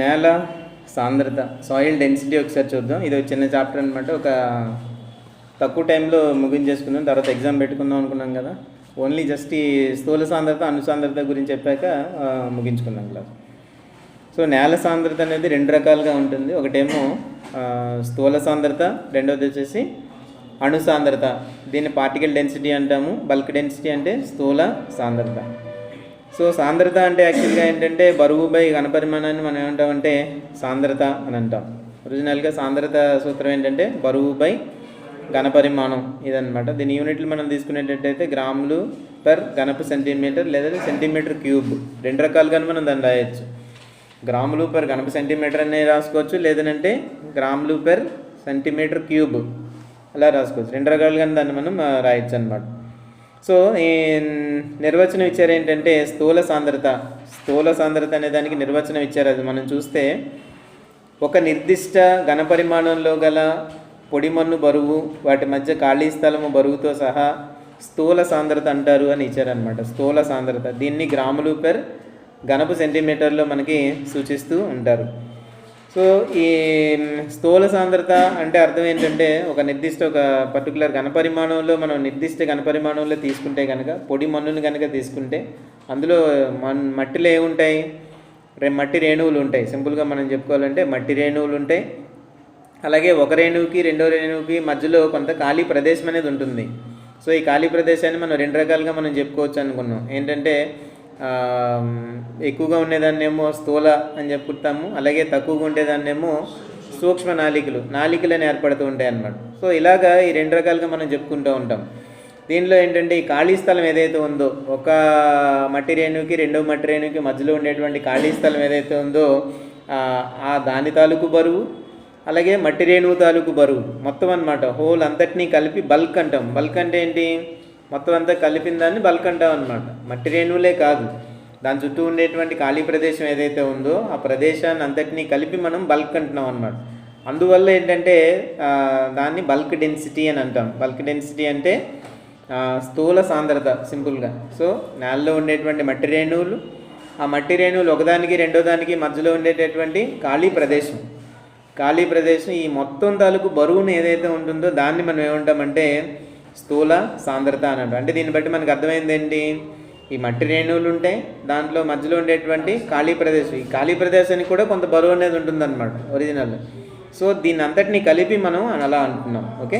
నేల సాంద్రత soil density ఒకసారి చూద్దాం. ఇది ఒక చిన్న చాప్టర్ అనమాట ఒక తక్కువ టైంలో ముగించేసుకుందాం. తర్వాత ఎగ్జామ్ పెట్టుకుందాం అనుకున్నాం కదా. ఓన్లీ జస్ట్ ఈ స్థూల సాంద్రత అనుసాంద్రత గురించి చెప్పాక ముగించుకున్నాం క్లాస్ సో నేల సాంద్రత అనేది రెండు రకాలుగా ఉంటుంది. ఒకటేమో స్థూల సాంద్రత రెండవది వచ్చేసి అణు సాంద్రత. దీన్ని పార్టికల్ డెన్సిటీ అంటాము. బల్క్ డెన్సిటీ అంటే స్థూల సాంద్రత. సో సాంద్రత అంటే యాక్చువల్గా ఏంటంటే బరువు బై ఘనపరిమాణాన్ని మనం ఏమంటామంటే సాంద్రత అని అంటాం. ఒరిజినల్గా సాంద్రత సూత్రం ఏంటంటే బరువు బై ఘనపరిమాణం ఇదనమాట దీని యూనిట్లు మనం తీసుకునేటట్టయితే గ్రాములు పర్ ఘనపు సెంటీమీటర్ లేదా సెంటీమీటర్ క్యూబ్ రెండు రకాలుగానే మనం దాన్ని రాయొచ్చు. గ్రాములు పర్ ఘనపు సెంటీమీటర్ అనే రాసుకోవచ్చు లేదనంటే గ్రాములు పర్ సెంటీమీటర్ క్యూబ్ అలా రాసుకోవచ్చు. రెండు రకాలుగా దాన్ని మనం రాయొచ్చు అనమాట సో ఈ నిర్వచనం ఇచ్చారు ఏంటంటే స్థూల సాంద్రత. స్థూల సాంద్రత అనే దానికి నిర్వచనం ఇచ్చారు అది. మనం చూస్తే ఒక నిర్దిష్ట ఘనపరిమాణంలో గల పొడిమన్ను బరువు వాటి మధ్య ఖాళీ స్థలము బరువుతో సహా స్థూల సాంద్రత అంటారు అని ఇచ్చారనమాట స్థూల సాంద్రత. దీన్ని గ్రాములు పెర్ ఘనపు సెంటీమీటర్లో మనకి సూచిస్తూ ఉంటారు. సో ఈ స్థూల సాంద్రత అంటే అర్థం ఏంటంటే ఒక నిర్దిష్ట ఒక పర్టికులర్ ఘనపరిమాణంలో మనం నిర్దిష్ట ఘనపరిమాణంలో తీసుకుంటే కనుక పొడి మన్నుని కనుక తీసుకుంటే అందులో మన్ మట్టిలో ఏముంటాయి? రే మట్టి రేణువులు ఉంటాయి. సింపుల్గా మనం చెప్పుకోవాలంటే మట్టి రేణువులు ఉంటాయి. అలాగే ఒక రేణువుకి రెండో రేణువుకి మధ్యలో కొంత ఖాళీ ప్రదేశం అనేది ఉంటుంది. సో ఈ ఖాళీ ప్రదేశాన్ని మనం రెండు రకాలుగా మనం చెప్పుకోవచ్చు అనుకున్నాం. ఏంటంటే ఎక్కువగా ఉండేదాన్నేమో స్థూల అని చెప్పుకుంటాము. అలాగే తక్కువగా ఉండేదాన్నేమో సూక్ష్మ నాలికలు నాళికలను ఏర్పడుతూ ఉంటాయి అన్నమాట. సో ఇలాగా ఈ రెండు రకాలుగా మనం చెప్పుకుంటూ ఉంటాం. దీనిలో ఏంటంటే ఈ ఖాళీ స్థలం ఏదైతే ఉందో ఒక మట్టి రేణుకి రెండో మట్టి రేణువుకి మధ్యలో ఉండేటువంటి ఖాళీ స్థలం ఏదైతే ఉందో ఆ, దాని తాలూకు బరువు అలాగే మట్టి రేణువు తాలూకు బరువు మొత్తం అన్నమాట. హోల్ అంతటినీ కలిపి బల్క్ అంటాం. బల్క్ అంటే ఏంటి? మొత్తం అంతా కలిపిన దాన్ని బల్క్ అంటాం అనమాట మట్టి రేణువులే కాదు. దాని చుట్టూ ఉండేటువంటి ఖాళీ ప్రదేశం ఏదైతే ఉందో ఆ ప్రదేశాన్ని అంతటినీ కలిపి మనం బల్క్ అంటున్నాం అనమాట అందువల్ల ఏంటంటే దాన్ని బల్క్ డెన్సిటీ అని అంటాం. బల్క్ డెన్సిటీ అంటే స్థూల సాంద్రత సింపుల్గా సో నేలలో ఉండేటువంటి మట్టి రేణువులు ఆ మట్టి రేణువులు ఒకదానికి రెండో దానికి మధ్యలో ఉండేటటువంటి ఖాళీ ప్రదేశం. ఖాళీ ప్రదేశం ఈ మొత్తం తాలూకు బరువును ఏదైతే ఉంటుందో దాన్ని మనం ఏమంటామంటే స్థూల సాంద్రత అన్నట్టు. అంటే దీన్ని బట్టి మనకు అర్థమైంది ఏంటి ఈ మట్టి రేణువులు ఉంటాయి దాంట్లో మధ్యలో ఉండేటువంటి ఖాళీ ప్రదేశం. ఈ ఖాళీ ప్రదేశానికి కూడా కొంత బరువు అనేది ఉంటుందన్నమాట ఒరిజినల్ సో దీన్ని అంతటినీ కలిపి మనం అలా అంటున్నాం ఓకే?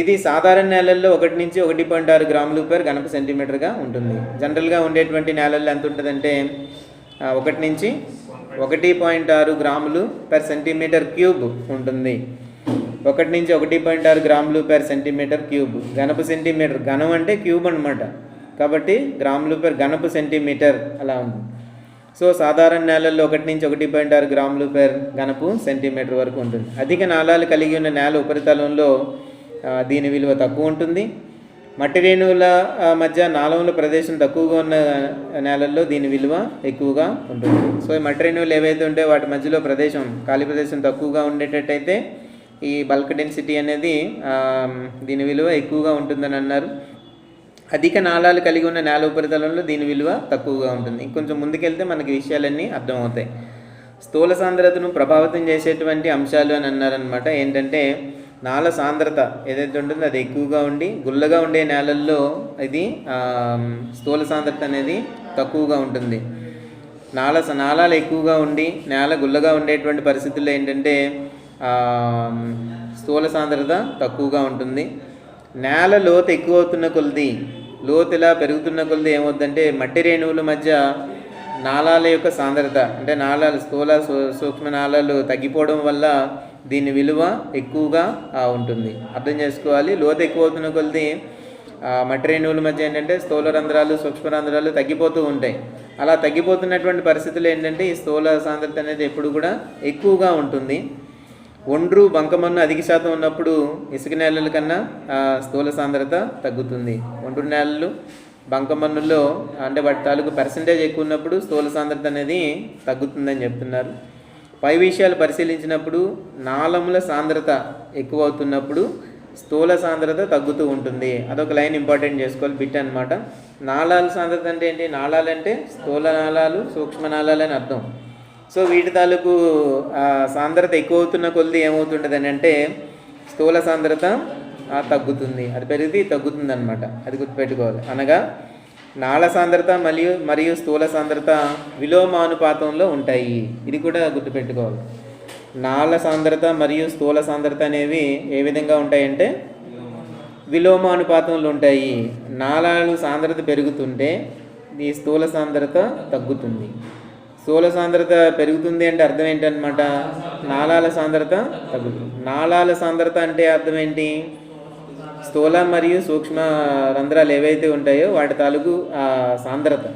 ఇది సాధారణ నేలల్లో ఒకటి నుంచి ఒకటి పాయింట్ ఆరు గ్రాములు పర్ గణప సెంటీమీటర్గా ఉంటుంది. జనరల్గా ఉండేటువంటి నేలల్లో ఎంత ఉంటుందంటే ఒకటి నుంచి ఒకటి పాయింట్ ఆరు గ్రాములు పర్ సెంటీమీటర్ క్యూబ్ ఉంటుంది. ఒకటి నుంచి ఒకటి పాయింట్ ఆరు గ్రాములు పెర్ సెంటీమీటర్ క్యూబ్ ఘనపు సెంటీమీటర్ ఘనం అంటే క్యూబ్ అనమాట కాబట్టి గ్రాములు పెర్ ఘనపు సెంటీమీటర్ అలా ఉంది. సో సాధారణ నేలల్లో ఒకటి నుంచి ఒకటి పాయింట్ ఆరు గ్రాములు పెర్ ఘనపు సెంటీమీటర్ వరకు ఉంటుంది. అధిక నాళాలు కలిగి ఉన్న నేల ఉపరితలంలో దీని విలువ తక్కువ ఉంటుంది. మట్టి రేణువుల మధ్య నాళముల ప్రదేశం తక్కువగా ఉన్న నేలల్లో దీని విలువ ఎక్కువగా ఉంటుంది. సో ఈ మట్టి రేణువులు ఏవైతే ఉంటే వాటి మధ్యలో ప్రదేశం ఖాళీ ప్రదేశం తక్కువగా ఉండేటట్టయితే ఈ బల్క్ డెన్సిటీ అనేది దీని విలువ ఎక్కువగా ఉంటుందని అన్నారు. అధిక నాళాలు కలిగి ఉన్న నేల ఉపరితలంలో దీని విలువ తక్కువగా ఉంటుంది. ఇంకొంచెం ముందుకెళ్తే మనకి విషయాలన్నీ అర్థమవుతాయి. స్థూల సాంద్రతను ప్రభావితం చేసేటువంటి అంశాలు అని అన్నారనమాట ఏంటంటే నాల సాంద్రత ఏదైతే ఉంటుందో అది ఎక్కువగా ఉండి గుల్లగా ఉండే నేలల్లో ఇది స్థూల సాంద్రత అనేది తక్కువగా ఉంటుంది. నాల నాళాలు ఎక్కువగా ఉండి నేల గుల్లగా ఉండేటువంటి పరిస్థితుల్లో ఏంటంటే స్థూల సాంద్రత తక్కువగా ఉంటుంది. నేల లోతు ఎక్కువ అవుతున్న కొలది లోతు ఇలా పెరుగుతున్న కొలది ఏమవుతుందంటే మట్టి రేణువుల మధ్య నాళాల యొక్క సాంద్రత అంటే నాళాలు స్థూల సూక్ష్మ నాళాలు తగ్గిపోవడం వల్ల దీని విలువ ఎక్కువగా ఉంటుంది. అర్థం చేసుకోవాలి. లోతు ఎక్కువ అవుతున్న కొలది మట్టి రేణువుల మధ్య ఏంటంటే స్థూల రంధ్రాలు సూక్ష్మ రంధ్రాలు తగ్గిపోతూ ఉంటాయి. అలా తగ్గిపోతున్నటువంటి పరిస్థితులు ఏంటంటే ఈ స్థూల సాంద్రత అనేది ఎప్పుడు కూడా ఎక్కువగా ఉంటుంది. ఒండ్రు బంకమన్ను అధిక శాతం ఉన్నప్పుడు ఇసుక నేలల కన్నా ఆ, స్థూల సాంద్రత తగ్గుతుంది. ఒండ్రు నేలలు బంకమన్నుల్లో అంటే వాటి తాలూకు పర్సంటేజ్ ఎక్కువ ఉన్నప్పుడు స్థూల సాంద్రత అనేది తగ్గుతుందని చెప్తున్నారు. పై విషయాలు పరిశీలించినప్పుడు నాళముల సాంద్రత ఎక్కువ అవుతున్నప్పుడు స్థూల సాంద్రత తగ్గుతూ ఉంటుంది. అదొక లైన్ ఇంపార్టెంట్ చేసుకోవాలి బిట్ అన్నమాట. నాళాల సాంద్రత అంటే ఏంటి? నాళాలు అంటే స్థూల నాళాలు సూక్ష్మ నాళాలు అని అర్థం. సో వీటి తాలూకు ఆ, సాంద్రత ఎక్కువ అవుతున్న కొలది ఏమవుతుంటుంది అని అంటే స్థూల సాంద్రత తగ్గుతుంది. అది పెరిగి తగ్గుతుంది అనమాట అది గుర్తుపెట్టుకోవాలి. అనగా నాళ సాంద్రత మరియు మరియు స్థూల సాంద్రత విలోమానుపాతంలో ఉంటాయి. ఇది కూడా గుర్తుపెట్టుకోవాలి. నాళ సాంద్రత మరియు స్థూల సాంద్రత అనేవి ఏ విధంగా ఉంటాయంటే విలోమానుపాతంలో ఉంటాయి. నాళాలు సాంద్రత పెరుగుతుంటే ఈ స్థూల సాంద్రత తగ్గుతుంది. స్థూల సాంద్రత పెరుగుతుంది అంటే అర్థం ఏంటన్నమాట? నాళాల సాంద్రత తగ్గుతుంది. నాళాల సాంద్రత అంటే అర్థం ఏంటి? స్థూల మరియు సూక్ష్మ రంధ్రాలు ఏవైతే ఉంటాయో వాటి తాలూకు ఆ సాంద్రత.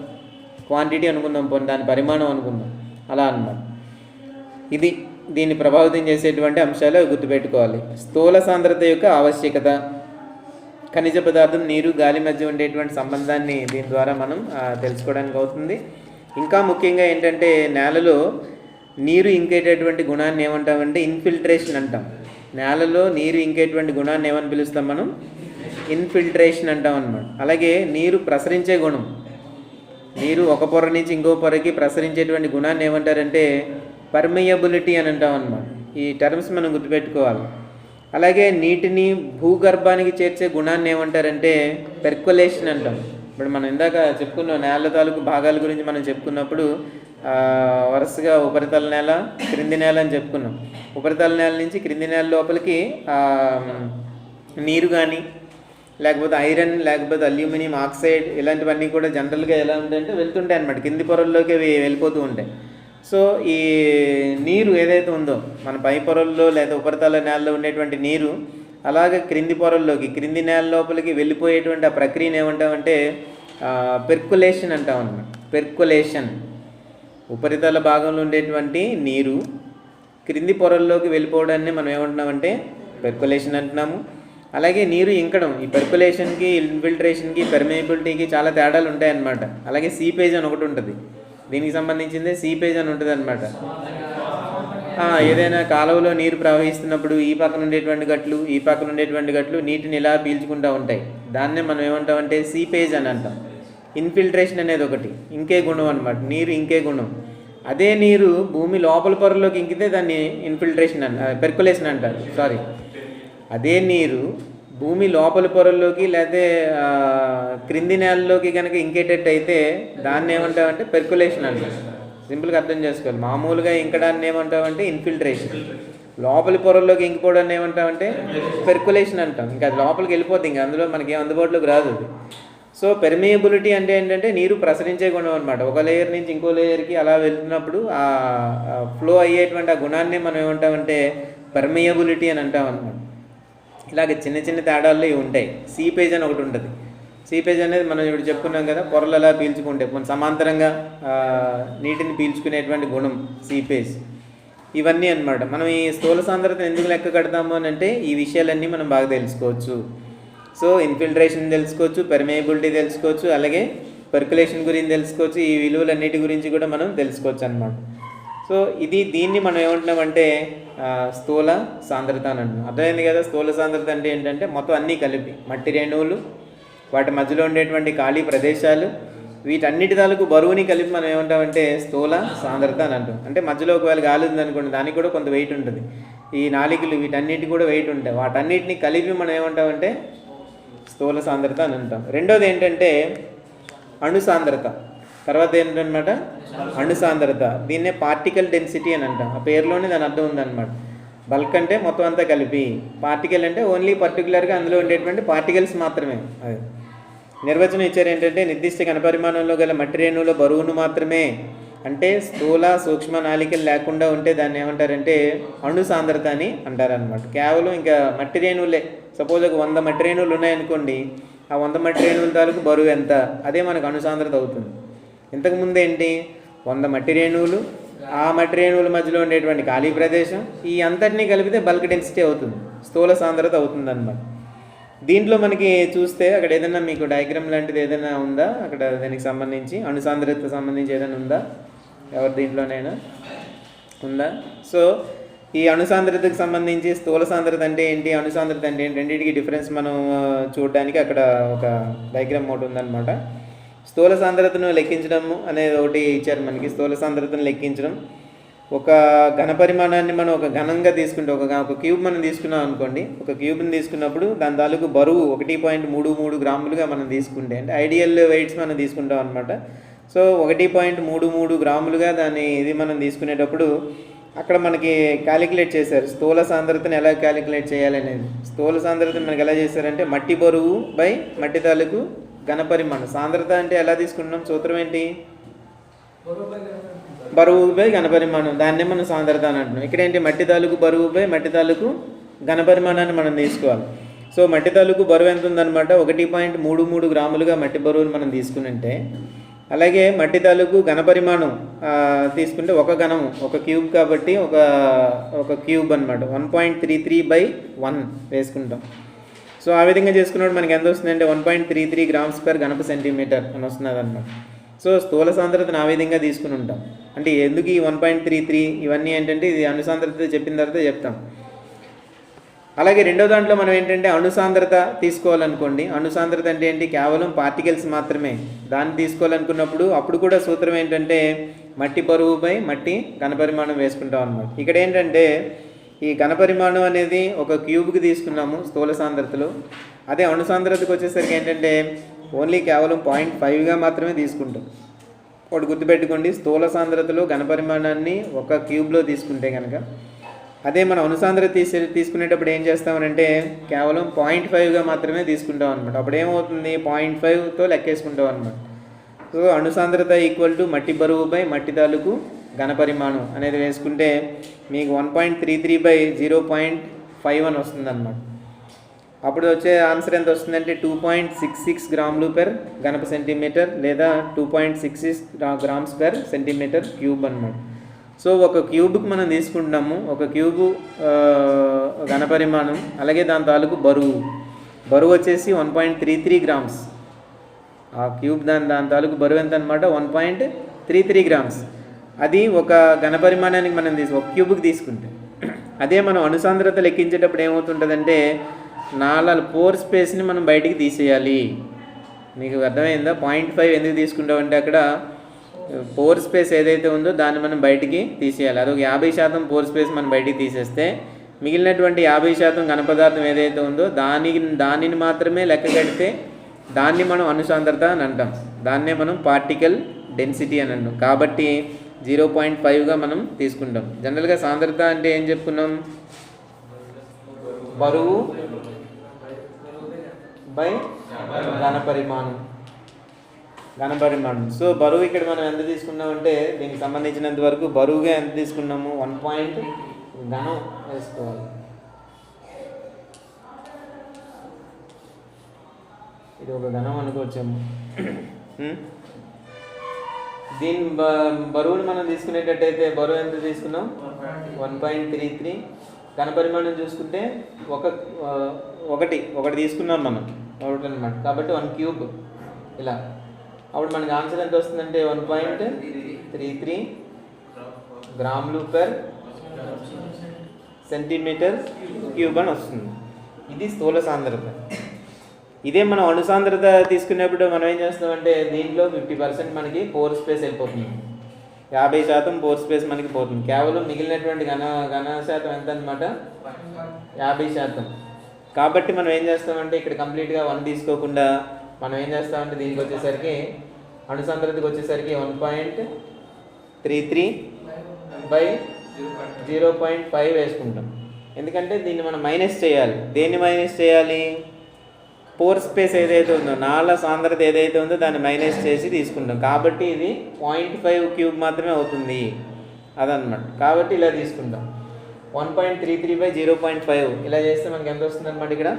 క్వాంటిటీ అనుకుందాం పోనీ దాని పరిమాణం అనుకుందాం. అలా అన్నమాట. ఇది దీన్ని ప్రభావితం చేసేటువంటి అంశాలు గుర్తుపెట్టుకోవాలి. స్థూల సాంద్రత యొక్క ఆవశ్యకత. ఖనిజ పదార్థం నీరు గాలి మధ్య ఉండేటువంటి సంబంధాన్ని దీని ద్వారా మనం తెలుసుకోవడానికి అవుతుంది. ఇంకా ముఖ్యంగా ఏంటంటే నేలలో నీరు ఇంకేటటువంటి గుణాన్ని ఏమంటామంటే ఇన్ఫిల్ట్రేషన్ అంటాం. నేలలో నీరు ఇంకేటువంటి గుణాన్ని ఏమని పిలుస్తాం మనం? ఇన్ఫిల్ట్రేషన్ అంటాం అనమాట అలాగే నీరు ప్రసరించే గుణం. నీరు ఒక పొర నుంచి ఇంకో పొరకి ప్రసరించేటువంటి గుణాన్ని ఏమంటారంటే పర్మియబిలిటీ అని అంటాం అనమాట ఈ టర్మ్స్ మనం గుర్తుపెట్టుకోవాలి. అలాగే నీటిని భూగర్భానికి చేర్చే గుణాన్ని ఏమంటారంటే పెర్కులేషన్ అంటాం. ఇప్పుడు మనం ఇందాక చెప్పుకున్న నేల తాలూకు భాగాల గురించి మనం చెప్పుకున్నప్పుడు వరుసగా ఉపరితల నేల క్రింది నేల అని చెప్పుకున్నాం. ఉపరితల నేల నుంచి క్రింది నేల లోపలికి నీరు కానీ లేకపోతే ఐరన్ లేకపోతే అల్యూమినియం ఆక్సైడ్ ఇలాంటివన్నీ కూడా జనరల్గా ఎలా ఉంటాయంటే వెళ్తుంటాయి అనమాట కింది పొరల్లోకి అవి వెళ్ళిపోతూ ఉంటాయి. సో ఈ నీరు ఏదైతే ఉందో మన పై పొరల్లో లేదా ఉపరితల నేలలో ఉండేటువంటి నీరు అలాగే క్రింది పొరల్లోకి క్రింది నేల లోపలికి వెళ్ళిపోయేటువంటి ఆ ప్రక్రియను ఏమంటామంటే పెర్కులేషన్ అంటాం అన్నమాట. పెర్కులేషన్. ఉపరితల భాగంలో ఉండేటువంటి నీరు క్రింది పొరల్లోకి వెళ్ళిపోవడాన్ని మనం ఏమంటున్నామంటే పెర్కులేషన్ అంటున్నాము. అలాగే నీరు ఇంకడం ఈ పెర్కులేషన్కి ఇన్ఫిల్ట్రేషన్కి పెర్మేబిలిటీకి చాలా తేడాలు ఉంటాయన్నమాట. అలాగే సీపేజ్ అని ఒకటి ఉంటుంది. దీనికి సంబంధించిందే సీపేజ్ అని ఉంటుంది అనమాట ఏదైనా కాలువలో నీరు ప్రవహిస్తున్నప్పుడు ఈ పక్కన ఉండేటువంటి గట్లు ఈ పక్కన ఉండేటువంటి గట్లు నీటిని ఇలా పీల్చుకుంటూ ఉంటాయి. దాన్నే మనం ఏమంటామంటే సీపేజ్ అని అంటాం. ఇన్ఫిల్ట్రేషన్ అనేది ఒకటి. ఇంకే గుణం అనమాట నీరు ఇంకే గుణం. అదే నీరు భూమి లోపల పొరలోకి ఇంకితే దాన్ని ఇన్ఫిల్ట్రేషన్ అంట పెర్కులేషన్ అంటారు. సారీ అదే నీరు భూమి లోపల పొరల్లోకి లేకపోతే క్రింది నేలలోకి కనుక ఇంకేటట్టు అయితే దాన్ని ఏమంటామంటే పెర్కులేషన్ అంటారు సింపుల్గా అర్థం చేసుకోవాలి. మామూలుగా ఇంకడాన్ని ఏమంటామంటే ఇన్ఫిల్ట్రేషన్ లోపలి పొరల్లోకి ఇంకిపోవడాన్ని ఏమంటామంటే పెర్కులేషన్ అంటాం. ఇంకా అది లోపలికి వెళ్ళిపోతుంది ఇంకా అందులో మనకి ఏం అందుబాటులోకి రాదు అది. సో పెర్మియబిలిటీ అంటే ఏంటంటే నీరు ప్రసరించే గుణం అనమాట ఒక లేయర్ నుంచి ఇంకో లేయర్కి అలా వెళ్తున్నప్పుడు ఆ ఫ్లో అయ్యేటువంటి ఆ గుణాన్ని మనం ఏమంటామంటే పెర్మియబిలిటీ అని అంటాం అనమాట ఇలాగ చిన్న చిన్న తేడాల్లో ఇవి ఉంటాయి. సీపేజ్ అని ఒకటి ఉంటుంది. సీపేజ్ అనేది మనం ఇప్పుడు చెప్పుకున్నాం కదా పొరలు అలా పీల్చుకుంటే కొన్ని సమాంతరంగా నీటిని పీల్చుకునేటువంటి గుణం సీపేజ్. ఇవన్నీ అన్నమాట. మనం ఈ స్థూల సాంద్రతను ఎందుకు లెక్క కడతాము అని అంటే ఈ విషయాలన్నీ మనం బాగా తెలుసుకోవచ్చు. సో ఇన్ఫిల్ట్రేషన్ తెలుసుకోవచ్చు పెర్మేబిలిటీ తెలుసుకోవచ్చు అలాగే పర్కులేషన్ గురించి తెలుసుకోవచ్చు ఈ విలువలన్నిటి గురించి కూడా మనం తెలుసుకోవచ్చు అనమాట సో ఇది దీన్ని మనం ఏమంటున్నామంటే స్థూల సాంద్రత అని అంటున్నాం. అర్థమైంది కదా? స్థూల సాంద్రత అంటే ఏంటంటే మొత్తం అన్నీ కలిపి మట్టి రేణువులు వాటి మధ్యలో ఉండేటువంటి ఖాళీ ప్రదేశాలు వీటన్నిటి తాలూకు బరువుని కలిపి మనం ఏమంటామంటే స్థూల సాంద్రత అని అంటాం. అంటే మధ్యలో ఒకవేళ గాలి ఉందనుకోండి దానికి కూడా కొంత వెయిట్ ఉంటుంది. ఈ నాలికలు వీటన్నిటి కూడా వెయిట్ ఉంటాయి. వాటన్నిటిని కలిపి మనం ఏమంటామంటే స్థూల సాంద్రత అని అంటాం. రెండోది ఏంటంటే అణు సాంద్రత. తర్వాత ఏంటనమాట అణు సాంద్రత. దీన్నే పార్టికల్ డెన్సిటీ అని అంటాం. ఆ పేరులోనే దాని అర్థం ఉందన్నమాట. బల్క్ అంటే మొత్తం అంతా కలిపి. పార్టికల్ అంటే ఓన్లీ పర్టికులర్గా అందులో ఉండేటువంటి పార్టికల్స్ మాత్రమే. అది. నిర్వచనం ఇచ్చారు ఏంటంటే నిర్దిష్ట కనపరిమాణంలో గల మట్టి రేణువుల బరువును మాత్రమే అంటే స్థూల సూక్ష్మ నాళికలు లేకుండా ఉంటే దాన్ని ఏమంటారంటే అణు సాంద్రత అని అంటారనమాట కేవలం ఇంకా మట్టి రేణువులే సపోజ్ ఒక వంద మట్టి రేణువులు ఉన్నాయనుకోండి ఆ వంద మట్టి రేణువుల తాలూకు బరువు ఎంత? అదే మనకు అణు సాంద్రత అవుతుంది. ఇంతకుముందు ఏంటి? వంద మట్టి రేణువులు ఆ మట్టి రేణువుల మధ్యలో ఉండేటువంటి ఖాళీ ప్రదేశం ఈ అంతటినీ కలిపితే బల్క్ డెన్సిటీ అవుతుంది. స్థూల సాంద్రత అవుతుంది అనమాట దీంట్లో మనకి చూస్తే అక్కడ ఏదైనా మీకు డయాగ్రామ్ లాంటిది ఏదైనా ఉందా? అక్కడ దానికి సంబంధించి అణుసాంద్రత సంబంధించి ఏదైనా ఉందా? ఎవరి దీంట్లోనైనా ఉందా? సో ఈ అణుసాంద్రతకు సంబంధించి స్థూల సాంద్రత అంటే ఏంటి? అణుసాంద్రత అంటే ఏంటి? రెండింటికి డిఫరెన్స్ మనం చూడడానికి అక్కడ ఒక డయాగ్రామ్ ఒకటి ఉందన్నమాట. స్థూల సాంద్రతను లెక్కించడం అనేది ఒకటి ఇచ్చారు మనకి. స్థూల సాంద్రతను లెక్కించడం. ఒక ఘన పరిమాణాన్ని మనం ఒక ఘనంగా తీసుకుంటే ఒక ఒక క్యూబ్ మనం తీసుకున్నాం అనుకోండి. ఒక క్యూబ్ని తీసుకున్నప్పుడు దాని తాలూకు బరువు ఒకటి పాయింట్ మూడు మూడు గ్రాములుగా మనం తీసుకుంటే అంటే ఐడియల్ వెయిట్స్ మనం తీసుకుంటాం అనమాట సో ఒకటి పాయింట్ మూడు మూడు గ్రాములుగా దాన్ని ఇది మనం తీసుకునేటప్పుడు అక్కడ మనకి క్యాలిక్యులేట్ చేశారు. స్థూల సాంద్రతను ఎలా క్యాలిక్యులేట్ చేయాలనేది స్థూల సాంద్రతను మనకి ఎలా చేశారంటే మట్టి బరువు బై మట్టి తాలూకు ఘన పరిమాణం. సాంద్రత అంటే ఎలా తీసుకుంటున్నాం? సూత్రం ఏంటి? బరువుపై ఘనపరిమాణం. దాన్నే మనం సాంద్రత అని అంటున్నాం. ఇక్కడ ఏంటి మట్టి తాలూకు బరువుపై మట్టి తాలూకు ఘనపరిమాణాన్ని మనం తీసుకోవాలి. సో మట్టి తాలూకు బరువు ఎంత ఉందన్నమాట ఒకటి పాయింట్ మూడు మూడు గ్రాములుగా మట్టి బరువును మనం తీసుకుంటే అలాగే మట్టి తాలూకు ఘనపరిమాణం తీసుకుంటే ఒక ఘనం ఒక క్యూబ్ కాబట్టి ఒక ఒక క్యూబ్ అనమాట one point three three by one వేసుకుంటాం. సో ఆ విధంగా చేసుకున్నప్పుడు మనకి ఎంత వస్తుందంటే one point three three grams per గణప centimetre అని వస్తున్నది అనమాట సో స్థూల సాంద్రతను ఆ విధంగా తీసుకుని ఉంటాం. అంటే ఎందుకు ఈ వన్ పాయింట్ త్రీ త్రీ ఇవన్నీ ఏంటంటే ఇది అనుసాంద్రత చెప్పిన తర్వాత చెప్తాం. అలాగే రెండో దాంట్లో మనం ఏంటంటే అణుసాంద్రత తీసుకోవాలనుకోండి. అణుసాంద్రత అంటే ఏంటి? కేవలం పార్టికల్స్ మాత్రమే. దాన్ని తీసుకోవాలనుకున్నప్పుడు అప్పుడు కూడా సూత్రం ఏంటంటే మట్టి బరువుపై మట్టి ఘనపరిమాణం వేసుకుంటాం అనమాట ఇక్కడ ఏంటంటే ఈ ఘనపరిమాణం అనేది ఒక క్యూబ్కి తీసుకున్నాము స్థూల సాంద్రతలో. అదే అణుసాంద్రతకు వచ్చేసరికి ఏంటంటే ఓన్లీ కేవలం పాయింట్ ఫైవ్గా మాత్రమే తీసుకుంటాం. ఒకటి గుర్తుపెట్టుకోండి స్థూల సాంద్రతలో ఘనపరిమాణాన్ని ఒక క్యూబ్లో తీసుకుంటే కనుక అదే మనం అనుసాంద్రత తీసే తీసుకునేటప్పుడు ఏం చేస్తామనంటే కేవలం పాయింట్ ఫైవ్గా మాత్రమే తీసుకుంటాం అనమాట అప్పుడు ఏమవుతుంది? పాయింట్ ఫైవ్తో లెక్కేసుకుంటాం అనమాట సో అనుసాంద్రత ఈక్వల్ టు మట్టి బరువు బై మట్టి తాలూకు ఘనపరిమాణం అనేది వేసుకుంటే మీకు one point three three by zero point five అని వస్తుంది అనమాట అప్పుడు వచ్చే ఆన్సర్ ఎంత వస్తుందంటే టూ పాయింట్ సిక్స్ సిక్స్ గ్రాములు పెర్ గణప సెంటీమీటర్ లేదా two point six six grams per centimetre cube అనమాట సో ఒక క్యూబ్కి మనం తీసుకుంటున్నాము ఒక క్యూబు ఘనపరిమాణం అలాగే దాని తాలూకు బరువు. బరువు వచ్చేసి one point three three grams. ఆ క్యూబ్ దాని దాని తాలూకు బరువు ఎంత అనమాట one point three three grams. అది ఒక ఘనపరిమాణానికి మనం తీసు ఒక క్యూబ్కి తీసుకుంటే. అదే మనం అనుసాంద్రత లెక్కించేటప్పుడు ఏమవుతుంటుందంటే నాలుగు పోర్ స్పేస్ని మనం బయటికి తీసేయాలి. మీకు అర్థమైందా? పాయింట్ ఫైవ్ ఎందుకు తీసుకుంటామంటే అక్కడ పోర్ స్పేస్ ఏదైతే ఉందో దాన్ని మనం బయటికి తీసేయాలి. అదొక యాభై శాతం పోర్ స్పేస్ మనం బయటికి తీసేస్తే మిగిలినటువంటి యాభై శాతం ఘనపదార్థం ఏదైతే ఉందో దాని దానిని మాత్రమే లెక్క కడితే దాన్ని మనం అనుసాంద్రత అని అంటాం. దాన్నే మనం పార్టికల్ డెన్సిటీ అని అంటాం. కాబట్టి జీరో పాయింట్ ఫైవ్గా మనం తీసుకుంటాం. జనరల్గా సాంద్రత అంటే ఏం చెప్పుకున్నాం? బరువు బై ఘనపరిమాణం ఘనపరిమాణం సో బరువు ఇక్కడ మనం ఎంత తీసుకున్నామంటే దీనికి సంబంధించినంత వరకు బరువుగా ఎంత తీసుకున్నాము? వన్ పాయింట్ ఘనం వేసుకోవాలి. ఇది ఒక ఘనం అనుకోవచ్చాము. దీని బ- బరువుని మనం తీసుకునేటట్టయితే బరువు ఎంత తీసుకున్నాం? One point three three. ఘనపరిమాణం చూసుకుంటే ఒక ఒకటి. ఒకటి తీసుకున్నాం మనం. ఒకటి అనమాట కాబట్టి వన్ క్యూబ్ ఇలా. అప్పుడు మనకి ఆన్సర్ ఎంత వస్తుందంటే వన్ పాయింట్ త్రీ త్రీ గ్రాములు పర్ సెంటీమీటర్ క్యూబ్ అని వస్తుంది. ఇది స్థూల సాంద్రత. ఇదే మనం అణుసాంద్రత తీసుకునేప్పుడు మనం ఏం చేస్తామంటే దీంట్లో ఫిఫ్టీ పర్సెంట్ మనకి పోర్ స్పేస్ వెళ్ళిపోతుంది. యాభై శాతం పోర్ స్పేస్ మనకి పోతుంది. కేవలం మిగిలినటువంటి ఘన ఘన శాతం ఎంత అనమాట యాభై శాతం. కాబట్టి మనం ఏం చేస్తామంటే ఇక్కడ కంప్లీట్గా వన్ తీసుకోకుండా మనం ఏం చేస్తామంటే దీనికి వచ్చేసరికి అణుసాంద్రతకి వచ్చేసరికి one point three three by zero point five వేసుకుంటాం. ఎందుకంటే దీన్ని మనం మైనస్ చేయాలి. దేన్ని మైనస్ చేయాలి? పోర్ స్పేస్ ఏదైతే ఉందో నాళ్ళ సాంద్రత ఏదైతే ఉందో దాన్ని మైనస్ చేసి తీసుకుంటాం. కాబట్టి ఇది పాయింట్ ఫైవ్ క్యూబ్ మాత్రమే అవుతుంది. అదనమాట కాబట్టి ఇలా తీసుకుంటాం. One point three three by zero point five. ఇలా చేస్తే మనకి ఎంత వస్తుంది అనమాట ఇక్కడ?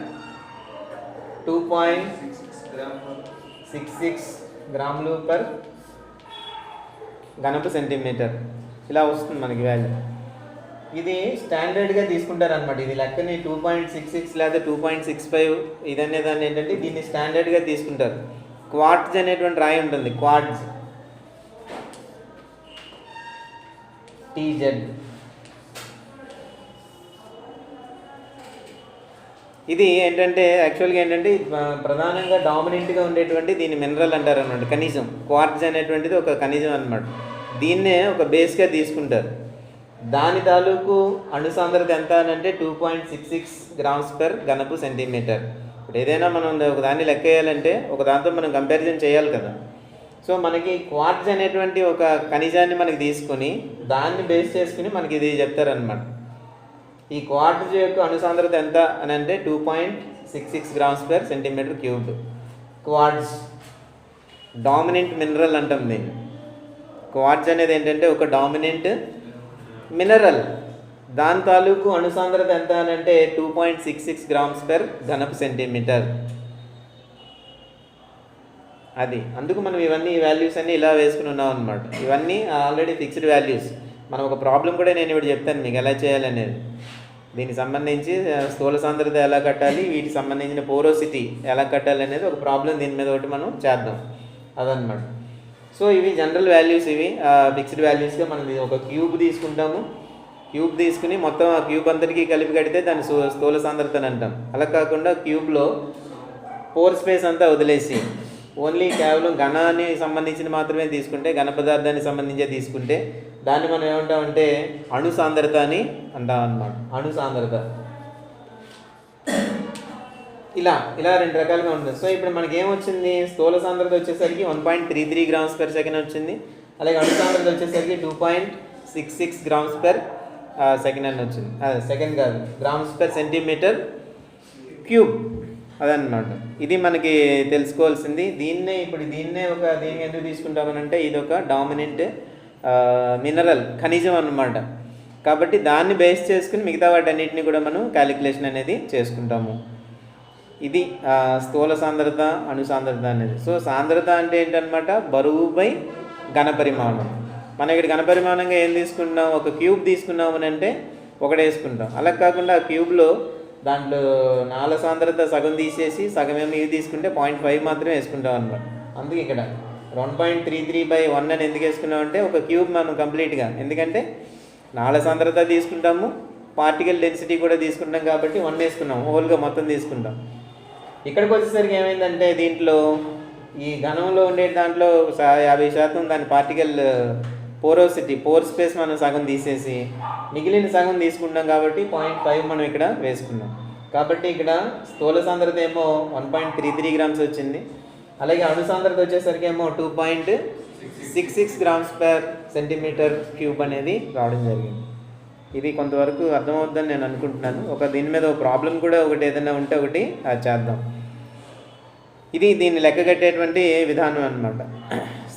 టూ పాయింట్ సిక్స్ సిక్స్ గ్రాములు పర్ ఘనపు సెంటీమీటర్. ఇలా వస్తుంది మనకి వాల్యూ ఇది స్టాండర్డ్గా తీసుకుంటారనమాట ఇది లెక్కని టూ పాయింట్ సిక్స్ సిక్స్ లేదా టూ పాయింట్ సిక్స్ ఫైవ్ ఇదనే దాన్ని ఏంటంటే దీన్ని స్టాండర్డ్గా తీసుకుంటారు. క్వార్ట్జ్ అనేటువంటి రాయి ఉంటుంది. క్వార్ట్జ్ టీజెడ్ ఇది ఏంటంటే యాక్చువల్గా ఏంటంటే ప్రధానంగా డామినెంట్గా ఉండేటువంటి దీన్ని మినరల్ అంటారు అనమాట ఖనిజం క్వార్ట్జ్ అనేటువంటిది ఒక ఖనిజం అనమాట దీన్నే ఒక బేస్గా తీసుకుంటారు. దాని తాలూకు అణు సాంద్రత ఎంత అంటే two point six six grams per గనపు centimetre ఇప్పుడు ఏదైనా మనం ఒక దాన్ని లెక్క వేయాలంటే ఒక దాంతో మనం కంపారిజన్ చేయాలి కదా. సో మనకి క్వార్ట్జ్ అనేటువంటి ఒక ఖనిజాన్ని మనకి తీసుకొని దాన్ని బేస్ చేసుకుని మనకి ఇది చెప్తారనమాట ఈ క్వార్టర్ యొక్క అనుసాంద్రత ఎంత అని అంటే two point six six grams per centimetre cubed quartz dominant mineral అంటాం దీన్ని. క్వార్ట్జ్ అనేది ఏంటంటే ఒక డామినెంట్ మినరల్ దాని తాలూకు అనుసాంద్రత ఎంత అని అంటే two point six six grams per ఘనపు centimetre అది. అందుకు మనం ఇవన్నీ ఈ వాల్యూస్ అన్నీ ఇలా వేసుకుని ఉన్నాం అనమాట ఇవన్నీ ఆల్రెడీ ఫిక్స్డ్ వాల్యూస్ మనం ఒక ప్రాబ్లం కూడా నేను ఇప్పుడు చెప్తాను మీకు ఎలా చేయాలనేది. దీనికి సంబంధించి స్థూల సాంద్రత ఎలా కట్టాలి వీటికి సంబంధించిన పోరోసిటీ ఎలా కట్టాలి అనేది ఒక ప్రాబ్లం దీని మీద ఒకటి మనం చేద్దాం. అదనమాట సో ఇవి జనరల్ వాల్యూస్ ఇవి. ఫిక్స్డ్ వాల్యూస్గా మనం ఒక క్యూబ్ తీసుకుంటాము. క్యూబ్ తీసుకుని మొత్తం ఆ క్యూబ్ అంతటికి కలిపి కడితే దాన్ని స్థూ- స్థూల సాంద్రత అని అంటాం. అలా కాకుండా క్యూబ్లో పోర్ స్పేస్ అంతా వదిలేసి ఓన్లీ కేవలం ఘనాన్ని సంబంధించిన మాత్రమే తీసుకుంటే ఘన పదార్థానికి సంబంధించే తీసుకుంటే దాన్ని మనం ఏమంటామంటే అణు సాంద్రత అని అంటాం అన్నమాట. అణు సాంద్రత. ఇలా ఇలా రెండు రకాలుగా ఉంటుంది. సో ఇప్పుడు మనకి ఏమొచ్చింది స్థూల సాంద్రత వచ్చేసరికి one point three three grams per second వచ్చింది. అలాగే అణు సాంద్రత వచ్చేసరికి two point six six grams per second అని వచ్చింది. సెకండ్ కాదు గ్రామ్స్ పర్ సెంటీమీటర్ క్యూబ్. అదనమాట ఇది మనకి తెలుసుకోవాల్సింది. దీన్నే ఇప్పుడు దీన్నే ఒక దీన్ని ఎందుకు తీసుకుంటామనంటే ఇది ఒక డామినెంట్ మినరల్ ఖనిజం అన్నమాట. కాబట్టి దాన్ని బేస్ చేసుకుని మిగతా వాటన్నిటిని కూడా మనం క్యాలిక్యులేషన్ అనేది చేసుకుంటాము. ఇది స్థూల సాంద్రత అణుసాంద్రత అనేది. సో సాంద్రత అంటే ఏంటనమాట బరువు బై ఘనపరిమాణం. మనం ఇక్కడ ఘనపరిమాణంగా ఏం తీసుకుంటున్నాం? ఒక క్యూబ్ తీసుకున్నాం అని అంటే ఒకటి వేసుకుంటాం అలా కాకుండా ఆ క్యూబ్లో దాంట్లో నాల సాంద్రత సగం తీసేసి సగం ఏమో ఇవి తీసుకుంటే పాయింట్ ఫైవ్ మాత్రమే వేసుకుంటాం అనమాట అందుకే ఇక్కడ one point three three by one అని ఎందుకు వేసుకున్నాం అంటే ఒక క్యూబ్ మనం కంప్లీట్గా. ఎందుకంటే నాల సాంద్రత తీసుకుంటాము పార్టికల్ డెన్సిటీ కూడా తీసుకుంటాం కాబట్టి వన్ వేసుకున్నాం హోల్గా మొత్తం తీసుకుంటాం. ఇక్కడికి వచ్చేసరికి ఏమైందంటే దీంట్లో ఈ ఘనంలో ఉండే దాంట్లో యాభై శాతం దాని పార్టికల్ పోరోసిటీ పోర్ స్పేస్ మనం సగం తీసేసి మిగిలిన సగం తీసుకుంటాం కాబట్టి పాయింట్ ఫైవ్ మనం ఇక్కడ వేసుకున్నాం. కాబట్టి ఇక్కడ స్థూల సాంద్రత ఏమో one point three three grams వచ్చింది. అలాగే అణు సాంద్రత వచ్చేసరికి ఏమో two point six six grams per centimetre cube అనేది రావడం జరిగింది. ఇది కొంతవరకు అర్థమవుతుందని నేను అనుకుంటున్నాను. ఒక దీని మీద ఒక ప్రాబ్లం కూడా ఒకటి ఏదైనా ఉంటే ఒకటి అది చేద్దాం. ఇది దీన్ని లెక్క కట్టేటువంటి విధానం అనమాట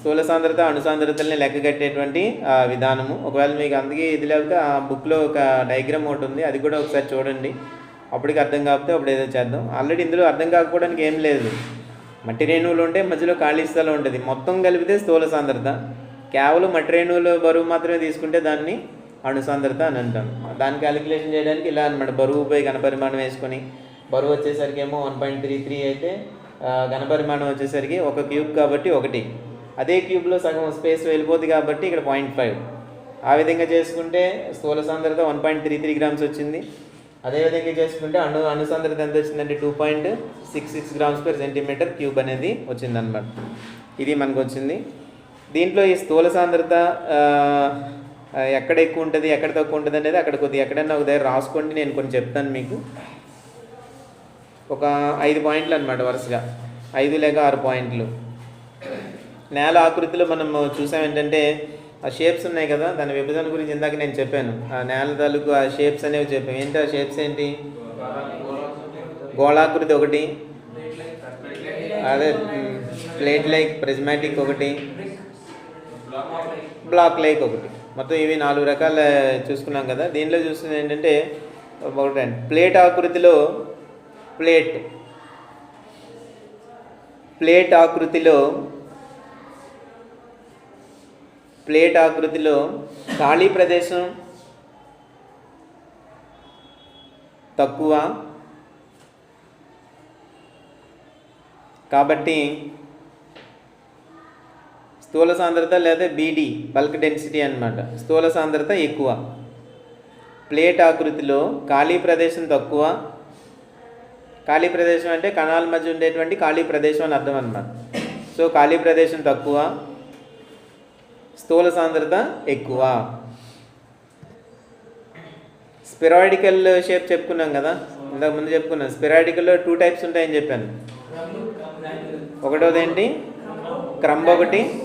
స్థూల సాంద్రత అణుసాంద్రతల్ని లెక్క కట్టేటువంటి విధానము. ఒకవేళ మీకు అందుకే ఇది లేకపోతే ఆ బుక్లో ఒక డయాగ్రామ్ ఒకటి ఉంది అది కూడా ఒకసారి చూడండి. అప్పటికి అర్థం కాకపోతే అప్పుడు ఏదో చేద్దాం. ఆల్రెడీ ఇందులో అర్థం కాకపోవడానికి ఏం లేదు. మట్టి రేణువులు ఉంటే మధ్యలో ఖాళీ స్థలం ఉంటుంది. మొత్తం కలిపితే స్థూల సాంద్రత. కేవలం మట్టి రేణువులు బరువు మాత్రమే తీసుకుంటే దాన్ని అణుసాంద్రత అని అంటాం. దాని క్యాలిక్యులేషన్ చేయడానికి ఇలా అనమాట బరువుపై ఘనపరిమాణం వేసుకొని బరువు వచ్చేసరికి ఏమో వన్ పాయింట్ త్రీ త్రీ అయితే ఘనపరిమాణం వచ్చేసరికి ఒక క్యూబ్ కాబట్టి ఒకటి. అదే క్యూబ్లో సగం స్పేస్ వెళ్ళిపోతుంది కాబట్టి ఇక్కడ పాయింట్ ఫైవ్ ఆ విధంగా చేసుకుంటే స్థూల సాంద్రత one point three three grams వచ్చింది. అదే విధంగా చేసుకుంటే అణు అణు సాంద్రత ఎంత వచ్చిందంటే two point six six grams per centimetre cube అనేది వచ్చిందనమాట ఇది మనకు వచ్చింది. దీంట్లో ఈ స్థూల సాంద్రత ఎక్కడ ఎక్కువ ఉంటుంది ఎక్కడ తక్కువ ఉంటుంది అనేది అక్కడ కొద్దిగా ఎక్కడైనా ఒక దగ్గర రాసుకోండి నేను కొన్ని చెప్తాను మీకు. ఒక ఐదు పాయింట్లు అనమాట వరుసగా. ఐదు లేక ఆరు పాయింట్లు. నేల ఆకృతిలో మనం చూసాం ఏంటంటే ఆ షేప్స్ ఉన్నాయి కదా దాని విభజన గురించి ఇందాక నేను చెప్పాను. ఆ నేల తాలూకు ఆ షేప్స్ అనేవి చెప్పాను ఏంటి ఆ షేప్స్ ఏంటి? గోళాకృతి ఒకటి. అదే ప్లేట్ లైక్ ప్రిజ్మాటిక్ ఒకటి. బ్లాక్ లైక్ ఒకటి. మొత్తం ఇవి నాలుగు రకాల చూసుకున్నాం కదా. దీనిలో చూస్తుంది ఏంటంటే ఒకటి ప్లేట్ ఆకృతిలో ప్లేట్ ప్లేట్ ఆకృతిలో ప్లేట్ ఆకృతిలో ఖాళీ ప్రదేశం తక్కువ. కాబట్టి స్థూల సాంద్రత లేదా బీడీ బల్క్ డెన్సిటీ అనమాట స్థూల సాంద్రత ఎక్కువ. ప్లేట్ ఆకృతిలో ఖాళీ ప్రదేశం తక్కువ. ఖాళీ ప్రదేశం అంటే కణాల మధ్య ఉండేటువంటి ఖాళీ ప్రదేశం అని అర్థం అనమాట సో ఖాళీ ప్రదేశం తక్కువ. స్థూల సాంద్రత ఎక్కువ. స్పిరాయిడికల్ షేప్ చెప్పుకున్నాం కదా? ఇంతకు ముందు చెప్పుకున్నాం. స్పిరాయిడికల్లో టూ టైప్స్ ఉంటాయని చెప్పాను. ఒకటోది ఏంటి? క్రంబ్ ఒకటి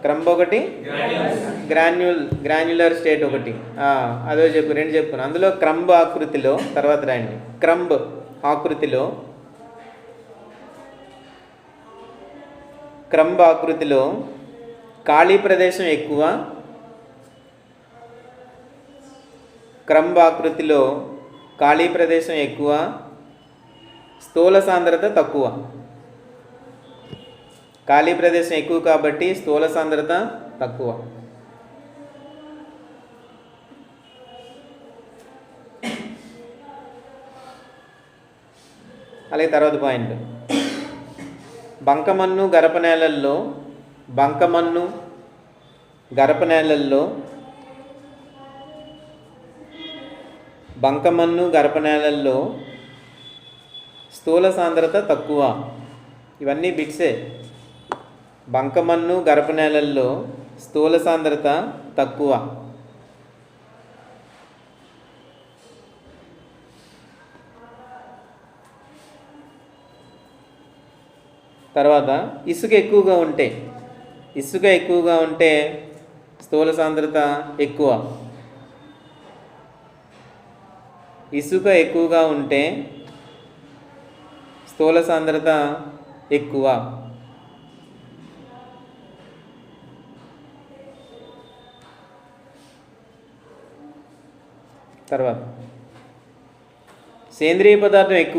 క్రంబ్ ఒకటి గ్రాన్యుల్ గ్రాన్యులర్ స్టేట్ ఒకటి. అదో చెప్పు రెండు చెప్పుకున్నాను అందులో క్రంబ్ ఆకృతిలో తర్వాత రాయండి. క్రంబ్ ఆకృతిలో క్రంబ్ ఆకృతిలో ఖాళీ ప్రదేశం ఎక్కువ. క్రంభాకృతిలో ఖాళీ ప్రదేశం ఎక్కువ. స్థూల సాంద్రత తక్కువ. ఖాళీ ప్రదేశం ఎక్కువ కాబట్టి స్థూల సాంద్రత తక్కువ. అలాగే తర్వాత పాయింట్. బంకమన్ను గరపనేలల్లో బంకమన్ను గరపనేలల్లో బంకమన్ను గరపనేలల్లో స్థూల సాంద్రత తక్కువ. ఇవన్నీ బిట్సే. బంకమన్ను గరపనేలల్లో స్థూల సాంద్రత తక్కువ. తర్వాత ఇసుక ఎక్కువగా ఉంటే ఇసుక ఎక్కువగా ఉంటే స్థూల సాంద్రత ఎక్కువ. ఇసుక ఎక్కువగా ఉంటే స్థూల సాంద్రత ఎక్కువ. తర్వాత. సేంద్రియ పదార్థం ఎక్కువ